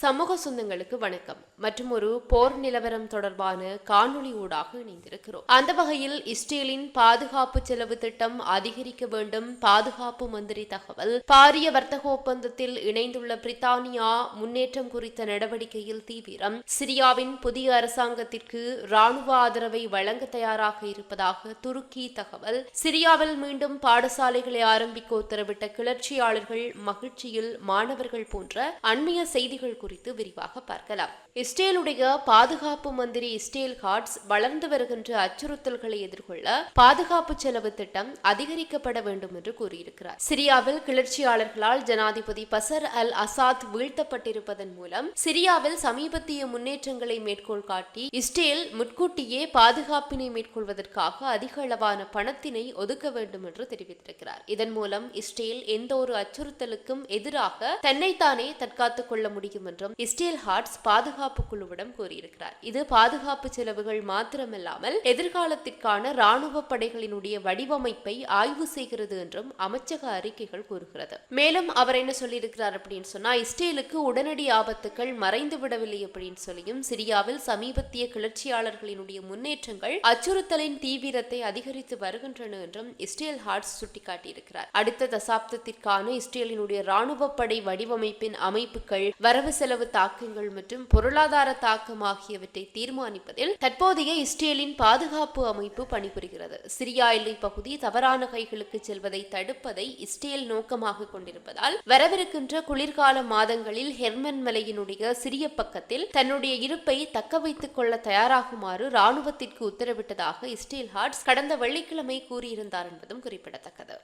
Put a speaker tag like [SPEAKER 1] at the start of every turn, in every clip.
[SPEAKER 1] சமூக சொந்தங்களுக்கு வணக்கம். மற்றும் ஒரு போர் நிலவரம் தொடர்பான காணொளி ஊடாக இணைந்திருக்கிறோம். அந்த வகையில் இஸ்ரேலின் பாதுகாப்பு செலவு திட்டம் அதிகரிக்க வேண்டும். பாதுகாப்பு மந்திரி தகவல் பாரிய வர்த்தக ஒப்பந்தத்தில் இணைந்துள்ள பிரித்தானியா முன்னேற்றம் குறித்த நடவடிக்கையில் தீவிரம். சிரியாவின் புதிய அரசாங்கத்திற்கு ராணுவ ஆதரவை வழங்க தயாராக இருப்பதாக துருக்கி தகவல். சிரியாவில் மீண்டும் பாடசாலைகளை ஆரம்பிக்க உத்தரவிட்ட கிளர்ச்சியாளர்கள் மகிழ்ச்சியில் மாணவர்கள் போன்ற அண்மைய செய்திகள் குறித்து விரிவாக பார்க்கலாம். இஸ்ரேலுடைய பாதுகாப்பு மந்திரி இஸ்ரேல் ஹார்ட்ஸ் வளர்ந்து வருகின்ற அச்சுறுத்தல்களை எதிர்கொள்ள பாதுகாப்பு செலவு திட்டம் அதிகரிக்கப்பட வேண்டும் என்று கூறியிருக்கிறார். சிரியாவில் கிளர்ச்சியாளர்களால் ஜனாதிபதி பசர் அல் அசாத் வீழ்த்தப்பட்டிருப்பதன் மூலம் சிரியாவில் சமீபத்திய முன்னேற்றங்களை மேற்கோள் காட்டி இஸ்ரேல் முன்கூட்டியே பாதுகாப்பினை மேற்கொள்வதற்காக அதிக அளவான பணத்தினை ஒதுக்க வேண்டும் என்று தெரிவித்திருக்கிறார். இதன் மூலம் இஸ்ரேல் எந்த ஒரு அச்சுறுத்தலுக்கும் எதிராக தன்னைத்தானே தற்காத்துக் கொள்ள முடியும் என்றும் இஸ்டேல் ஹார்ட்ஸ் பாதுகாப்பு குழுவிடம் கூறியிருக்கிறார். இது பாதுகாப்பு செலவுகள் மாத்திரமில்லாமல் எதிர்காலத்திற்கான ராணுவ படைகளினுடைய வடிவமைப்பை ஆய்வு செய்கிறது என்றும் அமைச்சக அறிக்கைகள் கூறுகிறது. மேலும் அவர் என்ன சொல்லியிருக்கிறார் அப்படின்னு சொன்னா இஸ்ரேலுக்கு உடனடி ஆபத்துக்கள் மறைந்து விடவில்லை அப்படின்னு சொல்லியும் சிரியாவில் சமீபத்திய கிளர்ச்சியாளர்களினுடைய முன்னேற்றங்கள் அச்சுறுத்தலின் தீவிரத்தை அதிகரித்து வருகின்றன என்றும் இஸ்ரேல் ஹார்ட்ஸ் சுட்டிக்காட்டியிருக்கிறார். அடுத்த தசாப்தத்திற்கான இஸ்ரேலினுடைய ராணுவ படை வடிவமைப்பின் அமைப்புகள் வரவு செலவு தாக்கங்கள் மற்றும் பொருளாதார தாக்கம் ஆகியவற்றை தீர்மானிப்பதில் தற்போதைய இஸ்ரேலின் பாதுகாப்பு அமைப்பு பணிபுரிகிறது. சிரியா எல்லை பகுதி தவறான கைகளுக்கு செல்வதை தடுப்பதை இஸ்ரேல் நோக்கமாக கொண்டிருப்பதால் வரவிருக்கின்ற குளிர்கால மாதங்களில் ஹெர்மன் மலையினுடைய சிறிய பக்கத்தில் தன்னுடைய இருப்பை தக்க வைத்துக் கொள்ள தயாராகுமாறு ராணுவத்திற்கு உத்தரவிட்டதாக இஸ்ரேல் ஹார்ட்ஸ் கடந்த வெள்ளிக்கிழமை கூறியிருந்தார் என்பதும் குறிப்பிடத்தக்கது.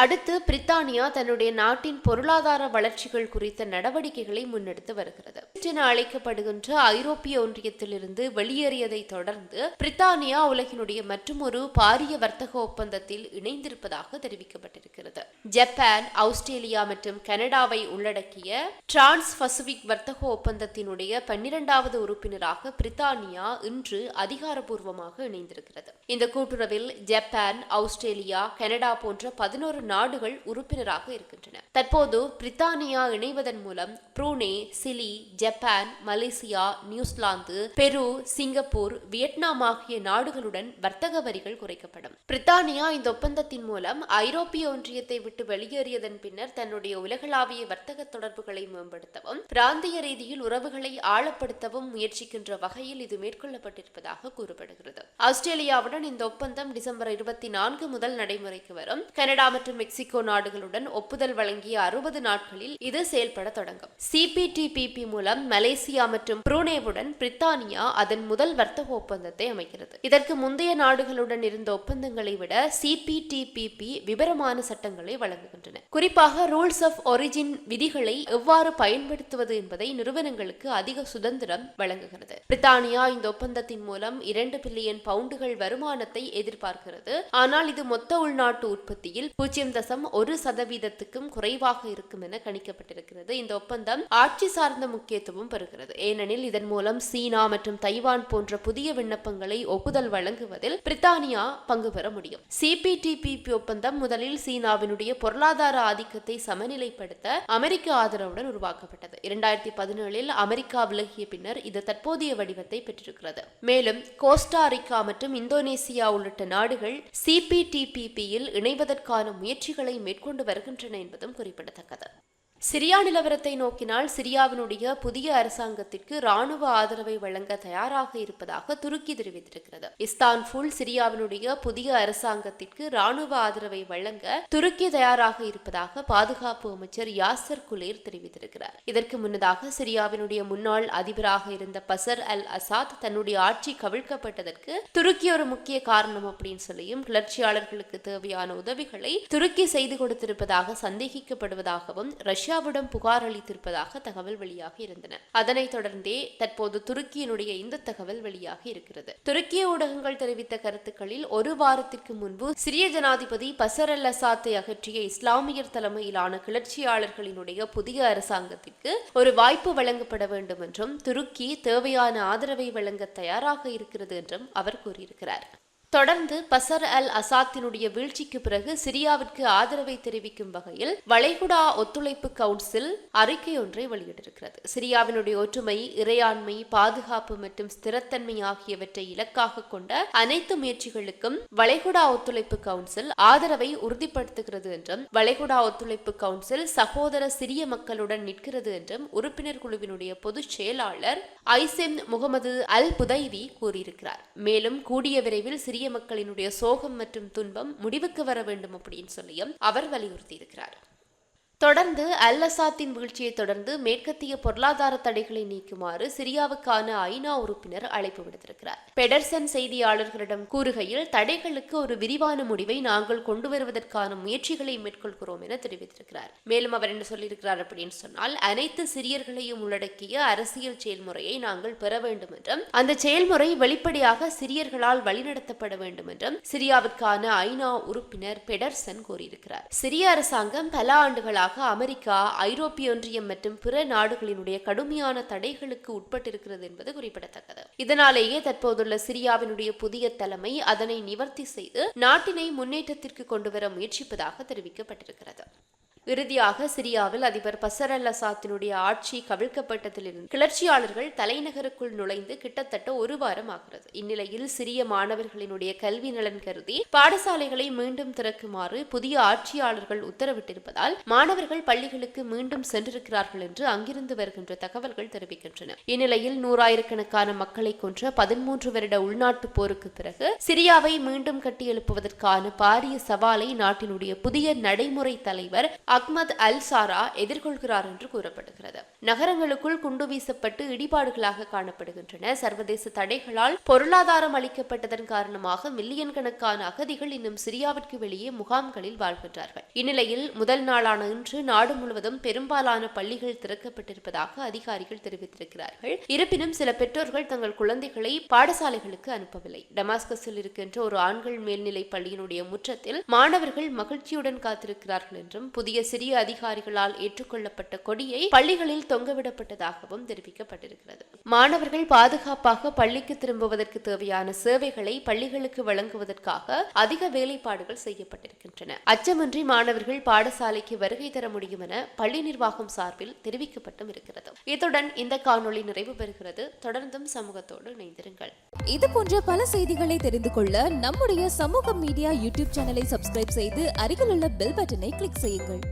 [SPEAKER 1] அடுத்து பிரித்தானியா தன்னுடைய நாட்டின் பொருளாதார வளர்ச்சிகள் குறித்த நடவடிக்கைகளை முன்னெடுத்து வருகிறது. என அழைக்கப்படுகின்ற ஐரோப்பிய ஒன்றியத்திலிருந்து வெளியேறியதை தொடர்ந்து பிரித்தானியா உலகினுடைய மற்றொரு பாரிய வர்த்தக ஒப்பந்தத்தில் இணைந்திருப்பதாக தெரிவிக்கப்பட்டிருக்கிறது. ஜப்பான் ஆஸ்திரேலியா மற்றும் கனடாவை உள்ளடக்கிய டிரான்ஸ் பசிபிக் வர்த்தக ஒப்பந்தத்தினுடைய பன்னிரண்டாவது உறுப்பினராக பிரித்தானியா இன்று அதிகாரப்பூர்வமாக இணைந்திருக்கிறது. இந்த கூட்டுறவில் ஜப்பான் ஆஸ்திரேலியா கனடா போன்ற பதினோரு நாடுகள் உறுப்பினராக இருக்கின்றன. தற்போது பிரித்தானியா இணைவதன் மூலம் Brunei Chile Japan Malaysia New Zealand Peru Singapore Vietnam ஆகிய நாடுகளுடன் வர்த்தக வரிகள் குறைக்கப்படும். பிரித்தானியா இந்த ஒப்பந்தத்தின் மூலம் ஐரோப்பிய ஒன்றியத்தை விட்டு வெளியேறியதன் பின்னர் தன்னுடைய உலகளாவிய வர்த்தக தொடர்புகளை மேம்படுத்தவும் பிராந்திய ரீதியில் உறவுகளை ஆழப்படுத்தவும் முயற்சிக்கின்ற வகையில் இது மேற்கொள்ளப்பட்டிருப்பதாக கூறப்படுகிறது. ஆஸ்திரேலியாவுடன் இந்த ஒப்பந்தம் டிசம்பர் இருபத்தி நான்கு முதல் நடைமுறைக்கு வரும். கனடா மற்றும் மெக்சிகோ நாடுகளுடன் ஒப்புதல் வழங்கிய அறுபது நாட்களில் இது செயல்பட தொடங்கும். சிபிடிபிபி மூலம் மலேசியா மற்றும் புரூனேவுடன் பிரித்தானியா அதன் முதல் வர்த்தக ஒப்பந்தத்தை அமைக்கிறது. இதற்கு முந்தைய நாடுகளுடன் இருந்த ஒப்பந்தங்களை விட சிபிடிபிபி விபரமான சட்டங்களை வழங்குகின்றன. குறிப்பாக ரூல்ஸ் ஆஃப் ஒரிஜின் விதிகளை எவ்வாறு பயன்படுத்துவது என்பதை நிறுவனங்களுக்கு அதிக சுதந்திரம் வழங்குகிறது. பிரித்தானியா இந்த ஒப்பந்தத்தின் மூலம் இரண்டு பில்லியன் பவுண்டுகள் வருமானத்தை எதிர்பார்க்கிறது. ஆனால் இது மொத்த உள்நாட்டு உற்பத்தியில் பூஜ்ஜியம் தசம் ஒரு சதவீதத்துக்கும் குறைவாக இருக்கும் என கணிக்கப்பட்டிருக்கிறது. இந்த ஒப்பந்தம் ஆட்சி சார்ந்த முக்கியத்துவம் பெறுகிறது. ஏனெனில் இதன் மூலம் சீனா மற்றும் தைவான் போன்ற புதிய விண்ணப்பங்களை ஒப்புதல் வழங்குவதில் பிரித்தானியா பங்கு பெற முடியும். சிபிடிபிபி ஒப்பந்தம் முதலில் சீனாவினுடைய பொருளாதார ஆதிக்கத்தை சமநிலைப்படுத்த அமெரிக்க ஆதரவுடன் உருவாக்கப்பட்டது. இரண்டாயிரத்தி பதினேழில் அமெரிக்கா விலகிய பின்னர் இது தற்போதைய வடிவத்தை பெற்றிருக்கிறது. மேலும் கோஸ்டாரிக்கா மற்றும் இந்தோனேசியா உள்ளிட்ட நாடுகள் சிபிடிபிபியில் இணைவதற்கான முயற்சிகளை மேற்கொண்டு வருகின்றன என்பதும் குறிப்பிடத்தக்கது. சிரியா நிலவரத்தை நோக்கினால் சிரியாவினுடைய புதிய அரசாங்கத்திற்கு ராணுவ ஆதரவை வழங்க தயாராக இருப்பதாக துருக்கி தெரிவித்திருக்கிறது. இஸ்தான்புல் சிரியாவினுடைய புதிய அரசாங்கத்திற்கு ராணுவ ஆதரவை வழங்க துருக்கி தயாராக இருப்பதாக பாதுகாப்பு அமைச்சர் யாசர் குலேர் தெரிவித்திருக்கிறார். இதற்கு முன்னதாக சிரியாவினுடைய முன்னாள் அதிபராக இருந்த பசர் அல் அசாத் தன்னுடைய ஆட்சி கவிழ்க்கப்பட்டதற்கு துருக்கி ஒரு முக்கிய காரணம் அப்படின்னு சொல்லியும் கிளர்ச்சியாளர்களுக்கு தேவையான உதவிகளை துருக்கி செய்து கொடுத்திருப்பதாக சந்தேகிக்கப்படுவதாகவும் ரஷ்யா ரஷ்யாவிடம் புகார் அளித்திருப்பதாக தகவல் வெளியாக இருந்தன. அதனைத் தொடர்ந்தே தற்போது துருக்கியினுடைய இந்த தகவல் வெளியாகி இருக்கிறது. துருக்கிய ஊடகங்கள் தெரிவித்த கருத்துக்களில் ஒரு வாரத்திற்கு முன்பு சிரிய ஜனாதிபதி பசர் அல் அசாத்தை அகற்றிய இஸ்லாமியர் தலைமையிலான கிளர்ச்சியாளர்களினுடைய புதிய அரசாங்கத்திற்கு ஒரு வாய்ப்பு வழங்கப்பட வேண்டும் என்றும் துருக்கி தேவையான ஆதரவை வழங்க தயாராக இருக்கிறது என்றும் அவர் கூறியிருக்கிறார். தொடர்ந்து பசர் அல் அசாத்தினுடைய வீழ்ச்சிக்கு பிறகு சிரியாவிற்கு ஆதரவை தெரிவிக்கும் வகையில் வளைகுடா ஒத்துழைப்பு கவுன்சில் அறிக்கை ஒன்றை வெளியிட்டிருக்கிறது. சிரியாவினுடைய ஒற்றுமை இறையாண்மை பாதுகாப்பு மற்றும் ஸ்திரத்தன்மை ஆகியவற்றை இலக்காக கொண்ட அனைத்து முயற்சிகளுக்கும் வளைகுடா ஒத்துழைப்பு கவுன்சில் ஆதரவை உறுதிப்படுத்துகிறது என்றும் வளைகுடா ஒத்துழைப்பு கவுன்சில் சகோதர சிரிய மக்களுடன் நிற்கிறது என்றும் உறுப்பினர் குழுவினுடைய பொதுச் செயலாளர் ஐசெம் முகமது அல் புதைவி கூறியிருக்கிறார். மேலும் கூடிய விரைவில் சிறிய மக்களினுடைய சோகம் மற்றும் துன்பம் முடிவுக்கு வர வேண்டும் அப்படின்னு சொல்லியும் அவர் வலியுறுத்தி இருக்கிறார் தொடர்ந்து அல் அசாத்தின் வீழ்ச்சியை தொடர்ந்து மேற்கத்திய பொருளாதார தடைகளை நீக்குமாறு சிரியாவுக்கான ஐநா உறுப்பினர் அழைப்பு விடுத்திருக்கிறார். பெடர்சன் செய்தியாளர்களிடம் கூறுகையில் தடைகளுக்கு ஒரு விரிவான முடிவை நாங்கள் கொண்டு வருவதற்கான முயற்சிகளை மேற்கொள்கிறோம் என தெரிவித்திருக்கிறார். மேலும் அவர் என்ன சொல்லியிருக்கிறார் அப்படின்னு சொன்னால் அனைத்து சிறியர்களையும் உள்ளடக்கிய அரசியல் செயல்முறையை நாங்கள் பெற வேண்டும் என்றும் அந்த செயல்முறை வெளிப்படையாக சிறியர்களால் வழிநடத்தப்பட வேண்டும் என்றும் சிரியாவுக்கான ஐநா உறுப்பினர் பெடர்சன் கூறியிருக்கிறார். சிரிய அரசாங்கம் பல ஆண்டுகளாக எதிராக அமெரிக்கா ஐரோப்பிய ஒன்றியம் மற்றும் பிற நாடுகளினுடைய கடுமையான தடைகளுக்கு உட்பட்டிருக்கிறது என்பது குறிப்பிடத்தக்கது. இதனாலேயே தற்போதுள்ள சிரியாவினுடைய புதிய தலைமை அதனை நிவர்த்தி செய்து நாட்டினை முன்னேற்றத்திற்கு கொண்டுவர முயற்சிப்பதாக தெரிவிக்கப்பட்டிருக்கிறது. இறுதியாக சிரியாவில் அதிபர் பசர் அல் அசாத்தினுடைய ஆட்சி கவிழ்க்கப்பட்டதிலிருந்து கிளர்ச்சியாளர்கள் தலைநகருக்குள் நுழைந்து கிட்டத்தட்ட ஒரு வாரம் ஆகிறது. இந்நிலையில் சிறிய மாணவர்களினுடைய கல்வி நலன் கருதி பாடசாலைகளை மீண்டும் திறக்குமாறு புதிய ஆட்சியாளர்கள் உத்தரவிட்டிருப்பதால் மாணவர்கள் பள்ளிகளுக்கு மீண்டும் சென்றிருக்கிறார்கள் என்று அங்கிருந்து வருகின்ற தகவல்கள் தெரிவிக்கின்றன. இந்நிலையில் நூறாயிரக்கணக்கான மக்களை கொன்ற பதிமூன்று வருட உள்நாட்டு போருக்கு பிறகு சிரியாவை மீண்டும் கட்டியெழுப்புவதற்கான பாரிய சவாலை நாட்டினுடைய புதிய நடைமுறை தலைவர் அக்மத் அல் சாரா எதிர்கொள்கிறார் என்று கூறப்படுகிறது. நகரங்களுக்குள் குண்டு வீசப்பட்டு இடிபாடுகளாக காணப்படுகின்றன. சர்வதேச தடைகளால் பொருளாதாரம் அளிக்கப்பட்டதன் காரணமாக மில்லியன் கணக்கான அகதிகள் இன்னும் சிரியாவிற்கு வெளியே முகாம்களில் வாழ்கின்றார்கள். இந்நிலையில் முதல் நாளான இன்று நாடு முழுவதும் பெரும்பாலான பள்ளிகள் திறக்கப்பட்டிருப்பதாக அதிகாரிகள் தெரிவித்திருக்கிறார்கள். இருப்பினும் சில பெற்றோர்கள் தங்கள் குழந்தைகளை பாடசாலைகளுக்கு அனுப்பவில்லை. டமாஸ்கஸில் இருக்கின்ற ஒரு ஆண்கள் மேல்நிலை பள்ளியினுடைய முற்றத்தில் மாணவர்கள் மகிழ்ச்சியுடன் காத்திருக்கிறார்கள் என்றும் புதிய சிறிய அதிகாரிகளால் ஏற்றுக்கொள்ளப்பட்ட கொடியை பள்ளிகளில் தொங்கவிடப்பட்டதாகவும் தெரிவிக்கப்பட்டிருக்கிறது. மாணவர்கள் பாதுகாப்பாக பள்ளிக்கு திரும்புவதற்கு தேவையான சேவைகளை பள்ளிகளுக்கு வழங்குவதற்காக அதிக வேலைப்பாடுகள் செய்யப்பட்டிருக்கின்றன. அச்சமின்றி மாணவர்கள் பாடசாலைக்கு வருகை தர முடியும் என பள்ளி நிர்வாகம் சார்பில் தெரிவிக்கப்பட்டும் இருக்கிறது. இத்துடன் இந்த காணொளி நிறைவு பெறுகிறது. தொடர்ந்தும் சமூகத்தோடு இணைந்திருங்கள்.
[SPEAKER 2] இது போன்ற பல செய்திகளை தெரிந்து கொள்ள நம்முடைய சமூக மீடியா யூடியூப் சேனலை சப்ஸ்கிரைப் செய்து அருகிலுள்ள பெல் பட்டனை கிளிக் செய்யுங்கள்.